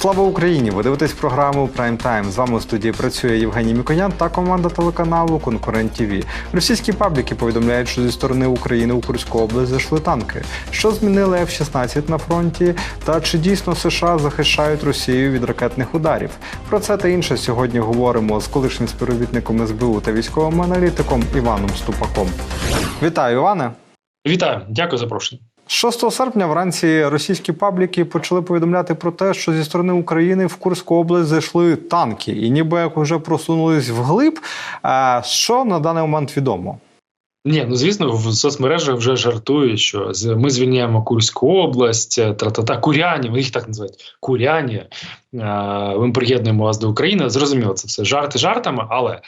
Слава Україні! Ви дивитесь програму Прайм Тайм. З вами у студії працює Євгеній Міконян та команда телеканалу Конкурент ТВ. Російські пабліки повідомляють, що зі сторони України у Курську область зайшли танки. Що змінили F-16 на фронті? Та чи дійсно США захищають Росію від ракетних ударів? Про це та інше сьогодні говоримо з колишнім співробітником СБУ та військовим аналітиком Іваном Ступаком. Вітаю, Іване! Вітаю, дякую за запрошення. 6 серпня вранці російські пабліки почали повідомляти про те, що зі сторони України в Курську область зайшли танки, і ніби як вже просунулись вглиб. А що на даний момент відомо? Ні, ну звісно, в соцмережах вже жартують, що ми звільняємо Курську область, е, тра-та-та, куряні, їх так називають куряні. Е, Ми приєднуємо вас до України. Зрозуміло, це все жарти жартами, але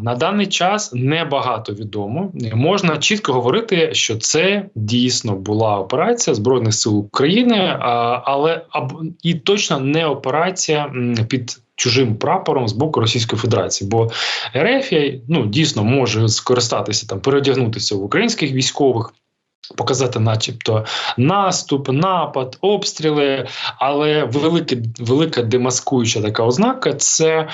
на даний час небагато відомо. Можна чітко говорити, що це дійсно була операція Збройних сил України, але аб, і точно не операція під. Чужим прапором з боку Російської Федерації, бо РФ ну дійсно може скористатися там, переодягнутися в українських військових. Показати, начебто, наступ, напад, обстріли, але велике, велика демаскуюча така ознака це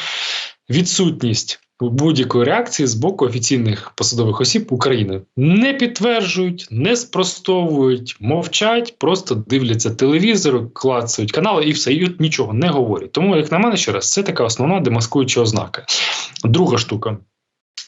відсутність будь-якої реакції з боку офіційних посадових осіб України. Не підтверджують, не спростовують, мовчать, просто дивляться телевізор, клацають канали і все, і от нічого не говорять. Тому, як на мене, ще раз, це така основна демаскуюча ознака. Друга штука.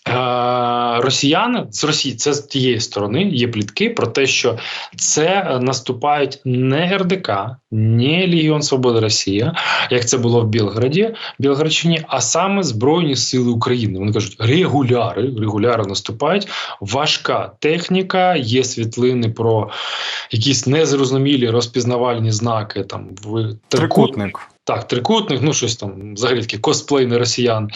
Е, Росіяни з Росії, це з тієї сторони є плітки про те, що це е, наступають не РДК, не Легіон Свободи Росія, як це було в Білграді, Білградщині, а саме Збройні Сили України. Вони кажуть, регуляри, регуляри наступають. Важка техніка, є світлини про якісь незрозумілі розпізнавальні знаки. Там в Трикутник. Так, трикутник, ну щось там, взагалі такі косплейни росіян.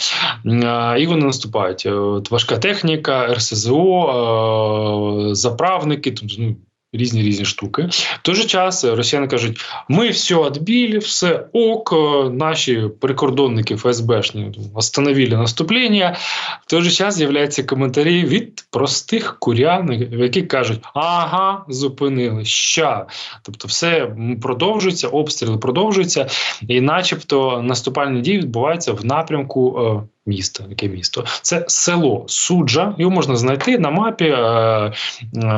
І вони наступають. Е, важка техніка, РСЗО, е, заправники, тут ну, різні різні штуки. В той же час е, росіяни кажуть: ми все відбили, все ок, е, наші прикордонники ФСБшні остановили наступлення. В той же час з'являються коментарі від простих курян, які кажуть: ага, зупинили, ща. Тобто, все продовжується, обстріли продовжуються, і, начебто, наступальні дії відбуваються в напрямку. Міста, яке місто? Це село Суджа. Його можна знайти на мапі е, е,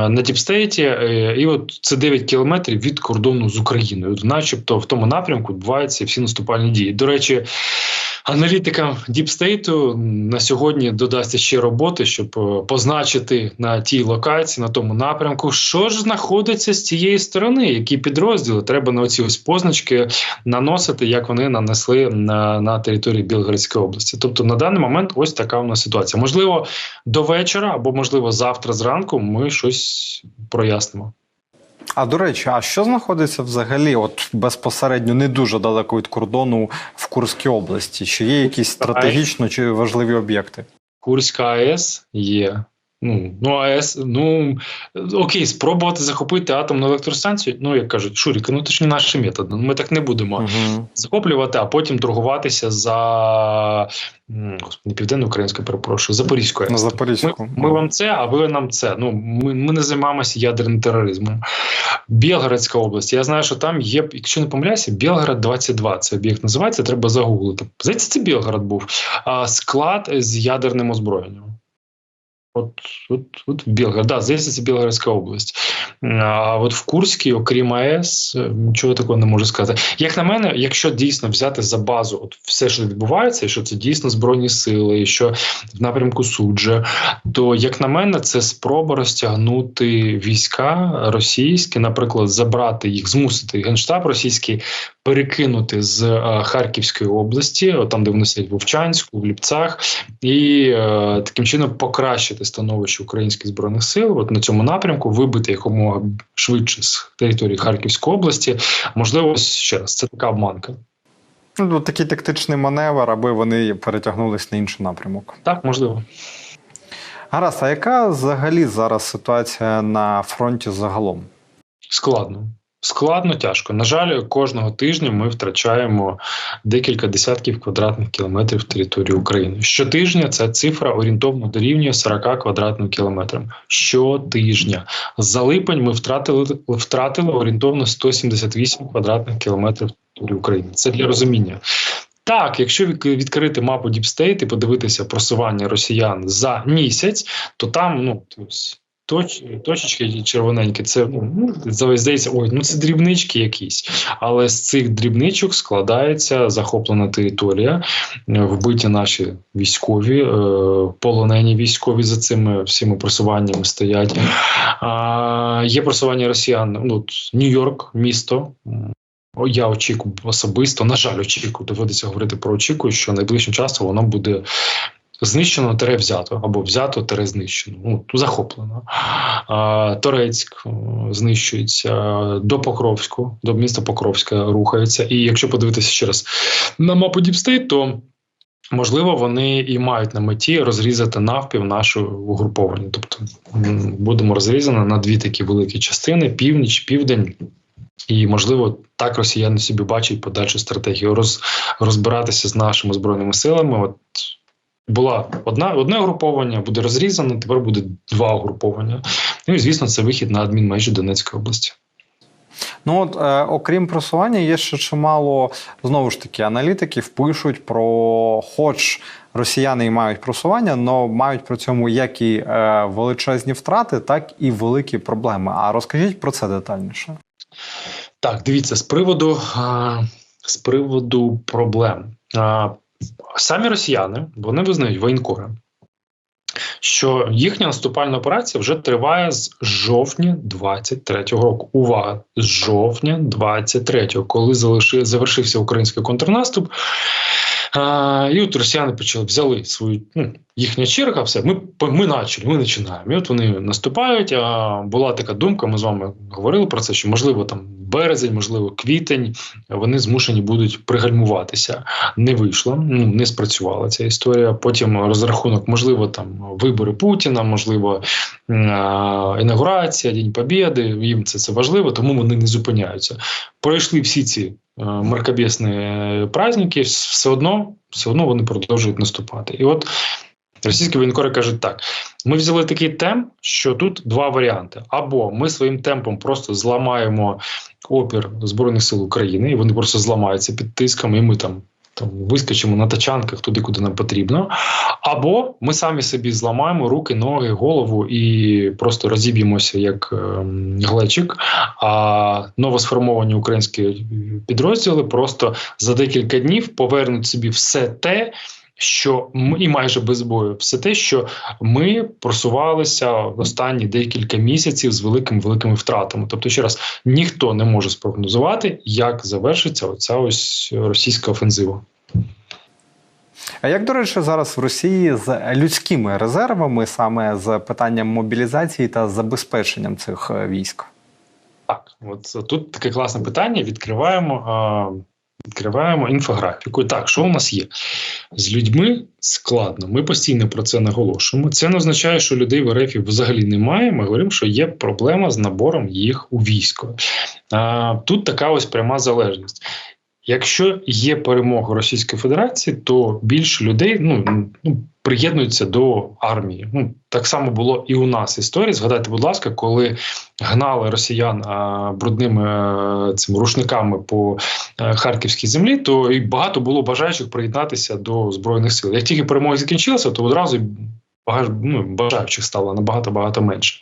на Діпстейті. Е, і от це 9 кілометрів від кордону з Україною. Начебто в тому напрямку відбуваються всі наступальні дії. До речі, аналітикам Діпстейту на сьогодні додасться ще роботи, щоб е, позначити на тій локації, на тому напрямку, що ж знаходиться з цієї сторони, які підрозділи треба на оці ось позначки наносити, як вони нанесли на, на території Білгородської області. Тобто на даний момент ось така у нас ситуація. Можливо, до вечора або можливо завтра зранку ми щось прояснимо. А до речі, а що знаходиться взагалі, от безпосередньо не дуже далеко від кордону в Курській області? Чи є якісь стратегічно чи важливі об'єкти? Курська АЕС є. Ну, ну АЕС, ну окей, спробувати захопити атомну електростанцію. Ну, як кажуть, Шуріка, ну це ж не наш метод. Ми так не будемо Угу. захоплювати, а потім торгуватися за господи, південно-українською, перепрошую, Запорізькою. На АЕС. Ми, ми вам це, а ви нам це. Ну ми, ми не займаємося ядерним тероризмом. Білгородська область. Я знаю, що там є, якщо не помиляюся, Білгород 22 Це об'єкт називається. Треба загуглити. Здається, це Білгород був. А склад з ядерним озброєнням. От, от, от Білгород, да, здається, це Білгородська область. А от в Курській, окрім АЕС, нічого такого не можу сказати. Як на мене, якщо дійсно взяти за базу от все, що відбувається, і що це дійсно збройні сили, і що в напрямку суджа, то як на мене, це спроба розтягнути війська російські, наприклад, забрати їх, змусити генштаб російський перекинути з е, Харківської області, там де вони сидять в Вовчанську, в Ліпцях, і е, таким чином покращити становище українських збройних сил. От на цьому напрямку вибити якомога швидше з території Харківської області. Можливо, ще раз це така обманка. Ну, такий тактичний маневр, аби вони перетягнулись на інший напрямок. Так, можливо. Гаразд, а яка взагалі зараз ситуація на фронті загалом? Складно. Складно, тяжко. На жаль, кожного тижня ми втрачаємо декілька десятків квадратних кілометрів території України. Щотижня ця цифра орієнтовно дорівнює 40 квадратним кілометрам. Щотижня. За липень ми втратили, втратили орієнтовно 178 квадратних кілометрів території України. Це для розуміння. Так, якщо відкрити мапу State і подивитися просування росіян за місяць, то там ну ось точ, точечки червоненькі, це ну ну, здається, ой, ну це дрібнички якісь. Але з цих дрібничок складається захоплена територія, е, вбиті наші військові, е, полонені військові за цими всіми просуваннями стоять. А, є просування росіян. Ну, Нью-Йорк, місто. Я очікую особисто, на жаль, очікую, доводиться говорити про очікую, що найближчим часом воно буде знищено тере взято або взято тере знищено. Ну, захоплено. Торецьк е, знищується до Покровську, до міста Покровська рухається. І якщо подивитися ще раз на мапу Діпстейт, то Можливо, вони і мають на меті розрізати навпів наше угруповання. Тобто будемо розрізані на дві такі великі частини: північ, південь. І можливо, так росіяни собі бачать подальшу стратегію роз, розбиратися з нашими збройними силами. От була одна одне угруповання, буде розрізано, тепер буде два угруповання. Ну і звісно, це вихід на адмінмежі Донецької області. Ну от, е, окрім просування, є ще чимало знову ж таки аналітиків пишуть про, хоч росіяни і мають просування, але мають при цьому як і е, величезні втрати, так і великі проблеми. А розкажіть про це детальніше. Так, дивіться, з приводу, з приводу проблем. Самі росіяни вони визнають воєнкори, що їхня наступальна операція вже триває з жовтня 23-го року. Увага! З жовтня 23-го, коли завершився український контрнаступ. А, і от росіяни почали взяли свою ну, їхня черга, все. Ми ми почали, ми починаємо. І от вони наступають. А була така думка. Ми з вами говорили про це, що можливо там березень, можливо, квітень. Вони змушені будуть пригальмуватися. Не вийшло, ну не спрацювала ця історія. Потім розрахунок, можливо, там вибори Путіна, можливо, інаугурація, День Побєди. Їм це це важливо, тому вони не зупиняються. Пройшли всі ці маркобесні праздники, все одно, все одно вони продовжують наступати. І от російські воєнкори кажуть так: ми взяли такий темп, що тут два варіанти: або ми своїм темпом просто зламаємо опір Збройних сил України, і вони просто зламаються під тиском, і ми там. Там вискочимо на тачанках туди, куди нам потрібно, або ми самі собі зламаємо руки, ноги, голову і просто розіб'ємося як е, глечик. А новосформовані українські підрозділи просто за декілька днів повернуть собі все те, що ми і майже без бою, все те, що ми просувалися в останні декілька місяців з великими великими втратами. Тобто, ще раз ніхто не може спрогнозувати, як завершиться оця ось російська офензива. А як, до речі, зараз в Росії з людськими резервами, саме з питанням мобілізації та забезпеченням цих військ? Так, от тут таке класне питання. Відкриваємо. Відкриваємо інфографіку. Так, що у нас є? З людьми складно. Ми постійно про це наголошуємо. Це не означає, що людей в РФ взагалі немає. Ми говоримо, що є проблема з набором їх у військо. А, Тут така ось пряма залежність. Якщо є перемога Російської Федерації, то більше людей ну, ну приєднуються до армії. Ну так само було і у нас історія. Згадайте, будь ласка, коли гнали росіян а, брудними а, цими рушниками по а, харківській землі, то і багато було бажаючих приєднатися до збройних сил. Як тільки перемога закінчилася, то одразу ну, бажаючих стало набагато багато менше.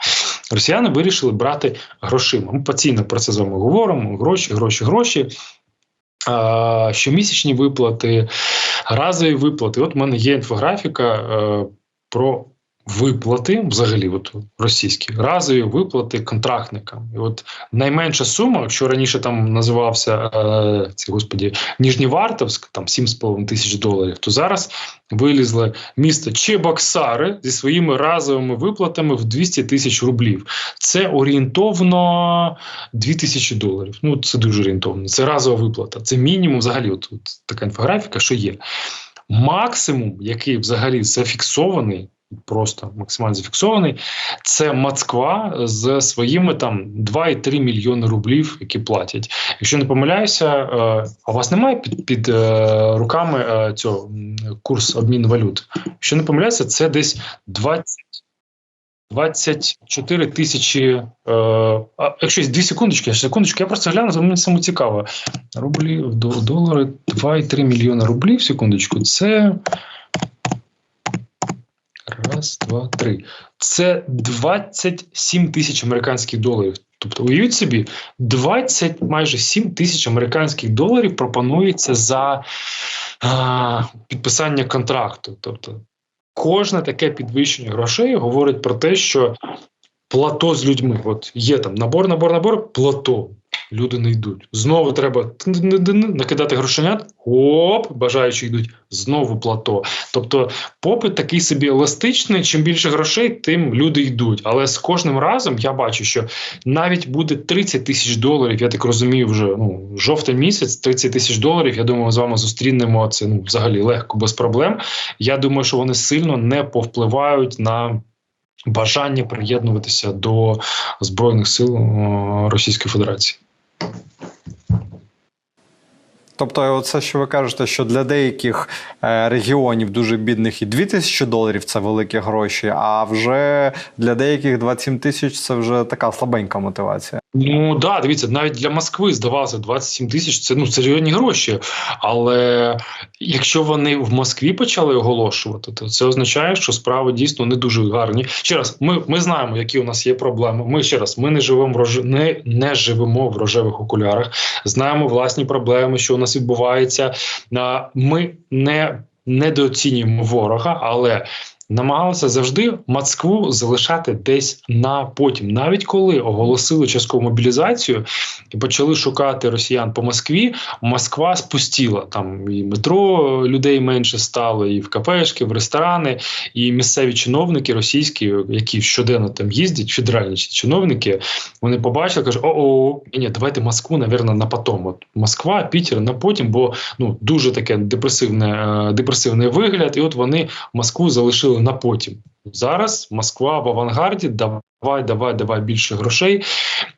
Росіяни вирішили брати грошима. Ми постійно про це з вами говоримо: гроші, гроші, гроші. Щомісячні виплати, разові виплати. От у мене є інфографіка е, про виплати, взагалі, от російські разові виплати контрактникам. І от найменша сума, якщо раніше там називався е, ці господі Ніжнівартовськ, там 7,5 тисяч доларів, то зараз вилізли місто Чебоксари зі своїми разовими виплатами в 200 тисяч рублів. Це орієнтовно 2 тисячі доларів. Ну це дуже орієнтовно. Це разова виплата. Це мінімум, взагалі, от, от така інфографіка, що є. Максимум, який взагалі зафіксований просто максимально зафіксований. Це Москва з своїми там 2,3 мільйони рублів, які платять. Якщо не помиляюся, е, а у вас немає під під е, руками е, цього курс обміну валют. Якщо не помиляюся, це десь 20 24 тисячі. Е, якщо 2 секундочки, секундочку, я просто гляну, мені саме цікаво. Рублі, до, долари 2,3 мільйона рублів. Секундочку, це. Раз, два, три. Це 27 тисяч американських доларів. Тобто, уявіть собі, 20 майже 7 тисяч американських доларів пропонується за а, підписання контракту. Тобто, кожне таке підвищення грошей говорить про те, що плато з людьми. От є там набор, набор, набор, плато. Люди не йдуть. Знову треба накидати грошенят. Оп, бажаючі йдуть знову плато. Тобто, попит такий собі еластичний. Чим більше грошей, тим люди йдуть. Але з кожним разом я бачу, що навіть буде 30 тисяч доларів. Я так розумію, вже ну жовтий місяць, 30 тисяч доларів. Я думаю, ми з вами зустрінемо це ну взагалі легко без проблем. Я думаю, що вони сильно не повпливають на. Бажання приєднуватися до збройних сил Російської Федерації. Тобто, це що ви кажете, що для деяких е, регіонів дуже бідних і 2 тисячі доларів це великі гроші, а вже для деяких 27 тисяч це вже така слабенька мотивація. Ну да, дивіться, навіть для Москви здавалося 27 тисяч це ну серйозні гроші. Але якщо вони в Москві почали оголошувати, то це означає, що справи дійсно не дуже гарні. Ще раз, ми ми знаємо, які у нас є проблеми. Ми ще раз ми не живемо в рож... не, не живемо в рожевих окулярах, знаємо власні проблеми, що у нас відбувається. Ми не недооцінюємо ворога, але намагалися завжди Москву залишати десь на потім, навіть коли оголосили часткову мобілізацію і почали шукати росіян по Москві. Москва спустіла там і метро людей менше стало, і в кафешки, в ресторани, і місцеві чиновники російські, які щоденно там їздять, федеральні чиновники, вони побачили, кажуть, о, о ні, давайте Москву, навірно, на потом. От Москва, Пітер на потім, бо ну дуже таке депресивне, е, депресивний вигляд, і от вони Москву залишили на потім. Зараз Москва в авангарді. Давай, давай, давай більше грошей.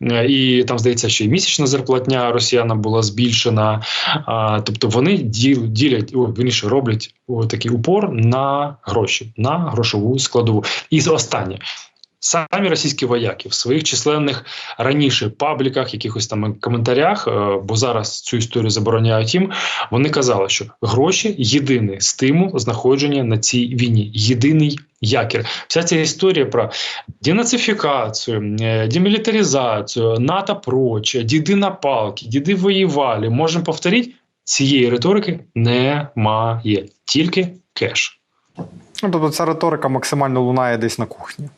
Е, і там здається, що і місячна зарплатня росіянам була збільшена. А, Тобто вони ділять о, вірніше, роблять такий упор на гроші, на грошову складову. І останнє. Самі російські вояки в своїх численних раніше пабліках, якихось там коментарях, е, бо зараз цю історію забороняють їм. Вони казали, що гроші єдиний стимул знаходження на цій війні, єдиний якір. Вся ця історія про денацифікацію, е, демілітаризацію, НАТО проче, діди на палки, діди воювали. Можемо повторити, цієї риторики немає, тільки кеш. Ну, тобто ця риторика максимально лунає десь на кухні.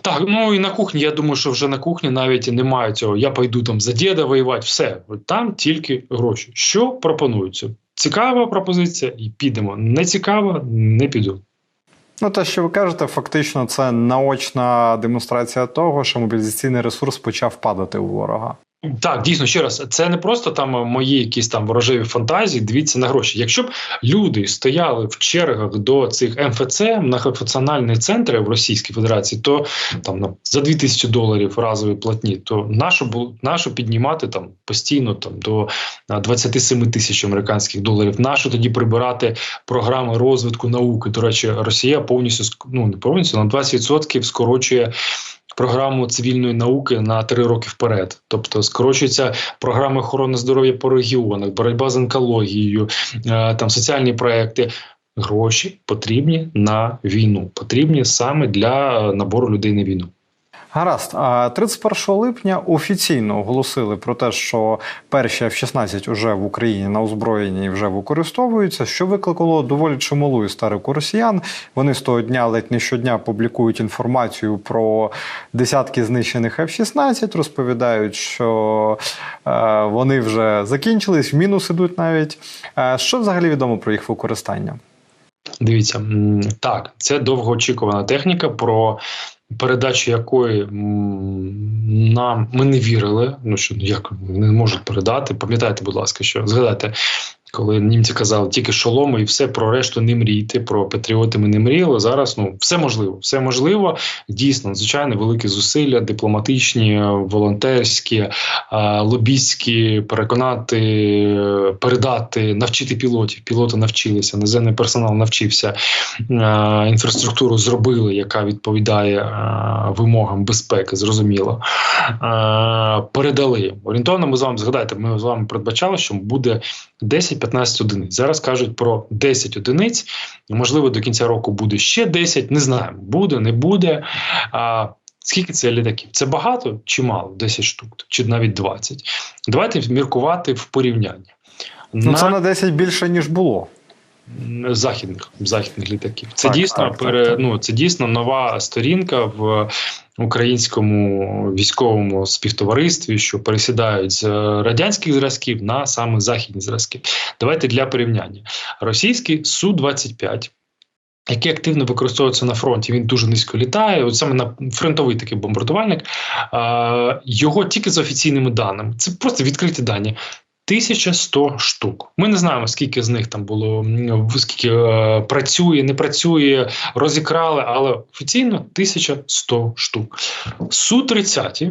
Так, ну і на кухні. Я думаю, що вже на кухні навіть немає цього. Я пойду там за діда воювати. Все там тільки гроші. Що пропонується? Цікава пропозиція, і підемо. Не цікава, не піду. Ну, те, що ви кажете, фактично, це наочна демонстрація того, що мобілізаційний ресурс почав падати у ворога. Так, дійсно, ще раз, це не просто там мої якісь там ворожеві фантазії. Дивіться на гроші. Якщо б люди стояли в чергах до цих МФЦ многофункціональні центри в Російській Федерації, то там за 2000 доларів разові платні, то нашу нашу піднімати там постійно там до 27 тисяч американських доларів. Нашу тоді прибирати програми розвитку науки. До речі, Росія повністю ну не повністю на 20% скорочує програму цивільної науки на три роки вперед. Тобто скорочуються програми охорони здоров'я по регіонах, боротьба з онкологією, е, там соціальні проекти. Гроші потрібні на війну, потрібні саме для набору людей на війну. Гаразд, а 31 липня офіційно оголосили про те, що перші F-16 вже в Україні на озброєнні вже використовуються, що викликало доволі чималу істерику росіян. Вони з того дня ледь не щодня публікують інформацію про десятки знищених F-16, розповідають, що е, вони вже закінчились, в мінус ідуть навіть. Е, що взагалі відомо про їх використання? Дивіться, так, це довгоочікувана техніка, про передачу якої нам ми не вірили. Ну що як не можуть передати. Пам'ятайте, будь ласка, що згадайте, Коли німці казали тільки шоломи і все про решту не мрійте, про патріоти ми не мріяли. Зараз ну все можливо, все можливо. Дійсно, звичайно, великі зусилля, дипломатичні, волонтерські, лобістські, переконати, передати, навчити пілотів. Пілоти навчилися, наземний персонал навчився, інфраструктуру зробили, яка відповідає вимогам безпеки. Зрозуміло. Передали орієнтовно. Ми з вами згадайте, ми з вами передбачали, що буде 10-15 одиниць. Зараз кажуть про 10 одиниць. Можливо, до кінця року буде ще 10, Не знаю, буде, не буде. А, Скільки це літаків? Це багато чи мало? 10 штук, чи навіть 20. Давайте міркувати в порівнянні. Ну, на... Це на 10 більше, ніж було. Західних західних літаків. Це так, дійсно так, пере, так, ну, це дійсно нова сторінка в українському військовому співтоваристві, що пересідають з радянських зразків на саме західні зразки. Давайте для порівняння. Російський су 25 який активно використовується на фронті, він дуже низько літає. От саме на фронтовий такий бомбардувальник. Його тільки з офіційними даними. Це просто відкриті дані. 1100 штук. Ми не знаємо, скільки з них там було, скільки е, працює, не працює, розікрали, але офіційно 1100 штук. су 30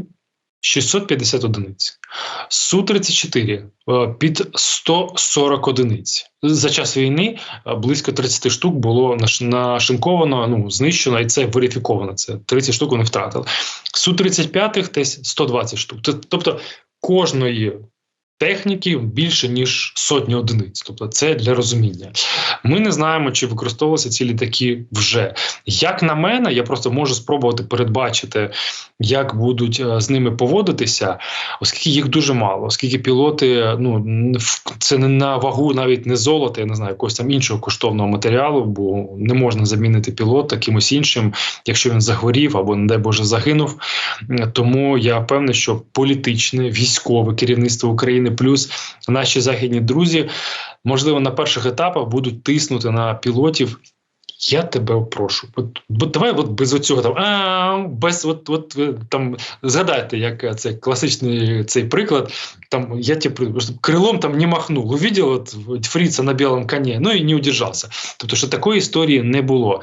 650 одиниць, су 34 е, під 140 одиниць. За час війни е, близько 30 штук було нашинковано, ну знищено, і це верифіковано. Це 30 штук вони втратили. Су 35 десь 120 штук. Тобто кожної техніки більше ніж сотні одиниць. Тобто, це для розуміння. Ми не знаємо, чи використовувалися ці літаки вже. Як на мене, я просто можу спробувати передбачити, як будуть е, з ними поводитися, оскільки їх дуже мало, оскільки пілоти ну це не на вагу, навіть не золота, я не знаю, якогось там іншого коштовного матеріалу, бо не можна замінити пілота кимось іншим, якщо він загорів або, не дай Боже, загинув. Тому я певний, що політичне військове керівництво України плюс наші західні друзі, можливо, на перших етапах будуть тиснути на пілотів. Я тебе прошу, от, от давай от без оцього там без от, от там згадайте, як це класичний цей приклад. Там я тебе крилом там не махнув. Увидел от Фріца на білому коні, ну і не удержався. Тобто, що такої історії не було.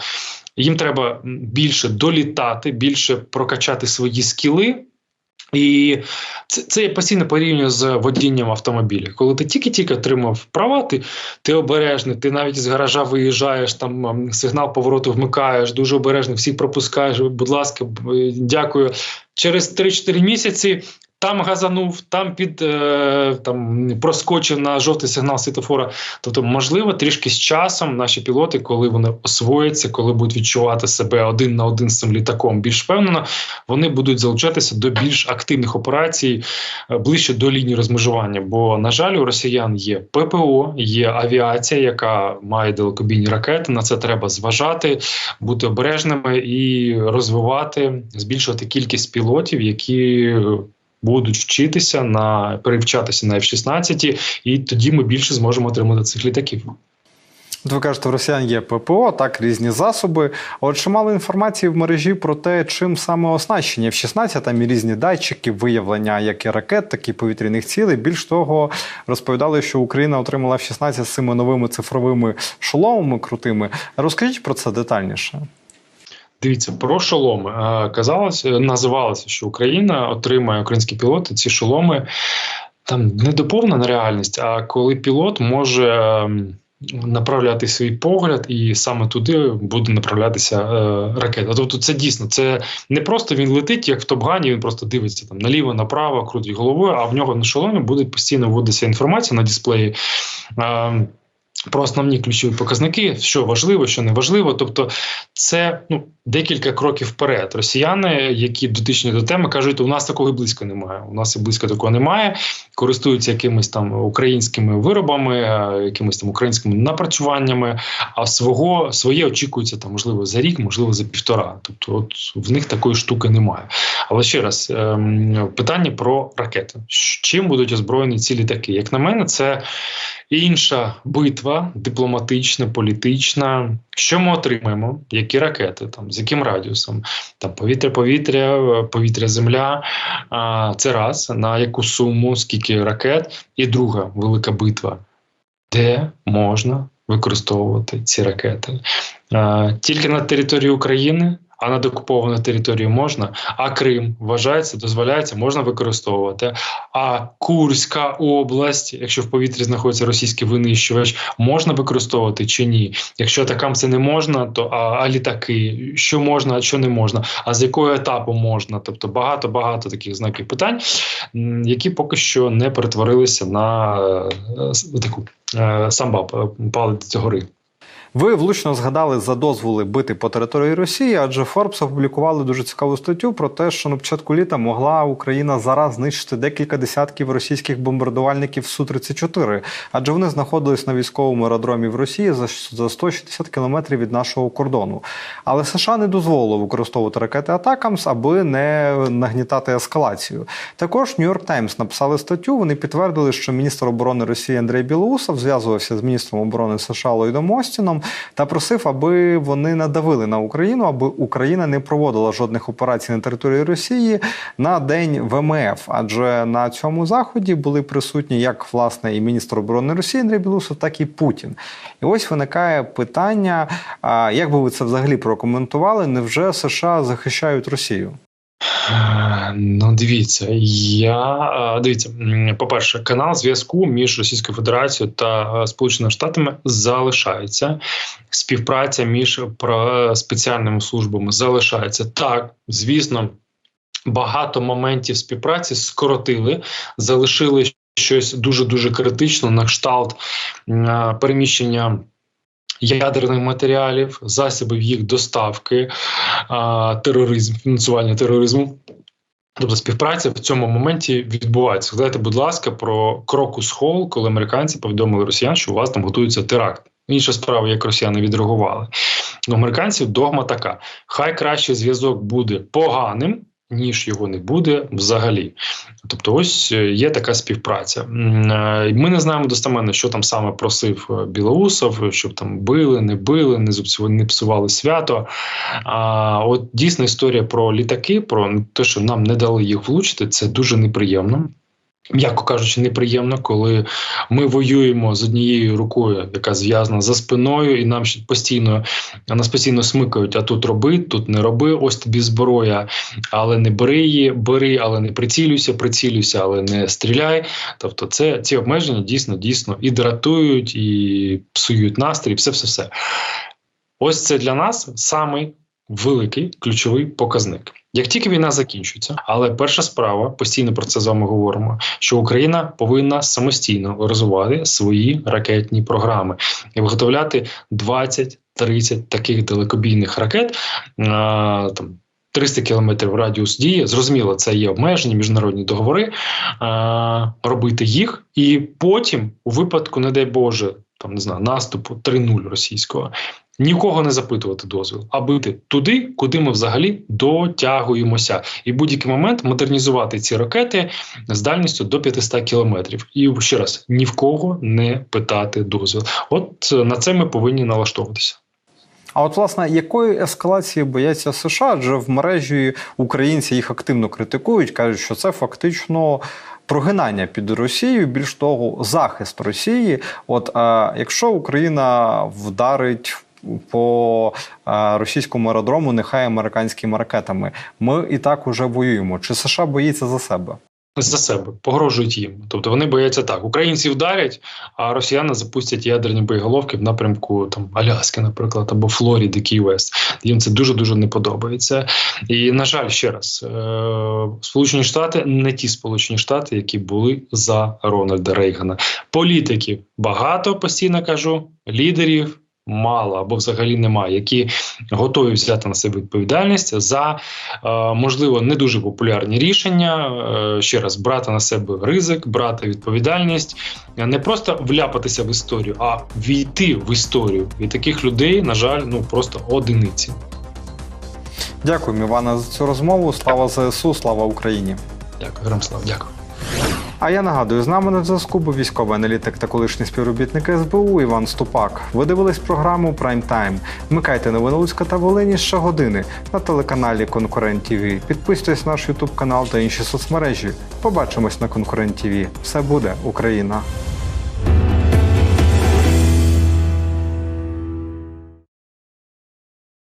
Їм треба більше долітати, більше прокачати свої скіли. І це це я постійно порівнюю з водінням автомобіля. Коли ти тільки-тільки отримав права, ти ти обережний, ти навіть з гаража виїжджаєш, там сигнал повороту вмикаєш, дуже обережно, всіх пропускаєш. Будь ласка, дякую. Через 3-4 місяці там газанув, там під е, там проскочив на жовтий сигнал світофора. Тобто, можливо, трішки з часом наші пілоти, коли вони освояться, коли будуть відчувати себе один на один з цим літаком, більш впевнено, вони будуть залучатися до більш активних операцій е, ближче до лінії розмежування. Бо, на жаль, у росіян є ППО, є авіація, яка має далекобійні ракети. На це треба зважати, бути обережними і розвивати, збільшувати кількість пілотів, які будуть вчитися на перевчатися на F-16, і тоді ми більше зможемо отримати цих літаків. От ви кажете, в росіян є ППО, так різні засоби. От чимало інформації в мережі про те, чим саме оснащені F-16, там і різні датчики, виявлення як і ракет, так і повітряних цілей. Більш того, розповідали, що Україна отримала F-16 з цими новими цифровими шоломами крутими. Розкажіть про це детальніше. Дивіться, про шоломи казалося, називалося, що Україна отримає українські пілоти ці шоломи. Там не доповнена реальність, а коли пілот може ем, направляти свій погляд, і саме туди буде направлятися е, ракета. Тобто, це дійсно це не просто він летить, як в Топгані. Він просто дивиться там наліво, направо, крутить головою. А в нього на шоломі буде постійно вводитися інформація на дисплеї. Е, про основні ключові показники, що важливо, що не важливо. Тобто, це ну декілька кроків вперед. Росіяни, які дотичні до теми, кажуть, у нас такого близько немає. У нас і близько такого немає. Користуються якимись там українськими виробами, е, якимись там українськими напрацюваннями. А свого своє очікується там, можливо, за рік, можливо, за півтора. Тобто, от в них такої штуки немає. Але ще раз ем, питання про ракети: чим будуть озброєні ці літаки? Як на мене, це інша битва дипломатична, політична. Що ми отримаємо? Які ракети, там з яким радіусом? Там повітря-повітря, повітря-земля. Це раз на яку суму, скільки ракет, і друга велика битва. де можна використовувати ці ракети. Е, Тільки на території України, а на докупованій території можна. А Крим вважається, дозволяється, можна використовувати. А Курська область, якщо в повітрі знаходиться російський винищувач, можна використовувати чи ні? Якщо атакам це не можна, то а, а літаки, що можна, а що не можна, а з якого етапу можна? Тобто багато багато таких знаків питань, які поки що не перетворилися на е, таку е, самбап, е, палець гори. Ви влучно згадали за дозволи бити по території Росії, адже Forbes опублікували дуже цікаву статтю про те, що на початку літа могла Україна зараз знищити декілька десятків російських бомбардувальників Су-34, адже вони знаходились на військовому аеродромі в Росії за, за 160 кілометрів від нашого кордону. Але США не дозволило використовувати ракети Атакамс, аби не нагнітати ескалацію. Також York Times написали статтю. Вони підтвердили, що міністр оборони Росії Андрій Білоусов зв'язувався з міністром оборони США Ллойдом Остіном та просив, аби вони надавили на Україну, аби Україна не проводила жодних операцій на території Росії на день ВМФ. Адже на цьому заході були присутні як власне і міністр оборони Росії Андрій Білоусов, так і Путін. І ось виникає питання: як би ви це взагалі прокоментували? Невже США захищають Росію? Е, Ну, дивіться, я е, дивіться, по-перше, канал зв'язку між Російською Федерацією та е, Сполученими Штатами залишається. Співпраця між спеціальними службами залишається. Так, звісно, багато моментів співпраці скоротили, залишили щось дуже дуже критично на кшталт переміщення. Ядерних матеріалів, засобів їх доставки, тероризм, фінансування тероризму. Тобто співпраця в цьому моменті відбувається. Згадайте, будь ласка, про Крокус Холл, коли американці повідомили росіян, що у вас там готується теракт. Інша справа, як росіяни відреагували. У американців догма така: хай краще зв'язок буде поганим, ніж його не буде взагалі. Тобто, ось е, є така співпраця. Е, Ми не знаємо достеменно, що там саме просив е, Білоусов, щоб там били, не били, не не псували свято. А от дійсна історія про літаки, про те, що нам не дали їх влучити, це дуже неприємно. М'яко кажучи, неприємно, коли ми воюємо з однією рукою, яка зв'язана за спиною, і нам постійно нас постійно смикають. А тут роби, тут не роби. Ось тобі зброя, але не бери її, бери, але не прицілюйся, прицілюйся, але не стріляй. Тобто, це ці обмеження дійсно дійсно і дратують, і псують настрій, все, все, все. Ось це для нас самий великий ключовий показник. Як тільки війна закінчується, але перша справа постійно про це з вами говоримо, що Україна повинна самостійно розвивати свої ракетні програми і виготовляти 20-30 таких далекобійних ракет. А, там 300 кілометрів радіус дії. Зрозуміло, це є обмежені міжнародні договори. А, робити їх, і потім, у випадку, не дай Боже, там не знаю, наступу 3-0 російського. Нікого не запитувати дозвіл, а бити туди, куди ми взагалі дотягуємося, і в будь-який момент модернізувати ці ракети з дальністю до 500 кілометрів. І ще раз ні в кого не питати дозвіл. От е, на це ми повинні налаштовуватися. А от власне якої ескалації бояться США? Адже в мережі українці їх активно критикують, кажуть, що це фактично. Прогинання під Росію, більш того, захист Росії. От а якщо Україна вдарить по російському аеродрому, нехай американськими ракетами, ми і так уже воюємо. Чи США боїться за себе? За себе погрожують їм, тобто вони бояться так: українці вдарять, а росіяни запустять ядерні боєголовки в напрямку там Аляски, наприклад, або Флоріди, Кій Вест. Їм це дуже дуже не подобається. І на жаль, ще раз, е- Сполучені Штати не ті Сполучені Штати, які були за Рональда Рейгана. Політиків багато постійно кажу, лідерів. Мало або взагалі немає, які готові взяти на себе відповідальність за е, можливо не дуже популярні рішення. Е, ще раз брати на себе ризик, брати відповідальність, е, не просто вляпатися в історію, а війти в історію. І таких людей, на жаль, ну просто одиниці. Дякую, Івана, за цю розмову. Слава ЗСУ, слава Україні. Дякую, Громслав, дякую. А я нагадую, з нами на зв'язку був військовий аналітик та колишній співробітник СБУ Іван Ступак. Ви дивились програму Прайм Тайм. Вмикайте новини Луцька та Волині щогодини на телеканалі Конкурент ТВ. Підписуйтесь на наш Ютуб канал та інші соцмережі. Побачимось на Конкурент ТВ. Все буде Україна.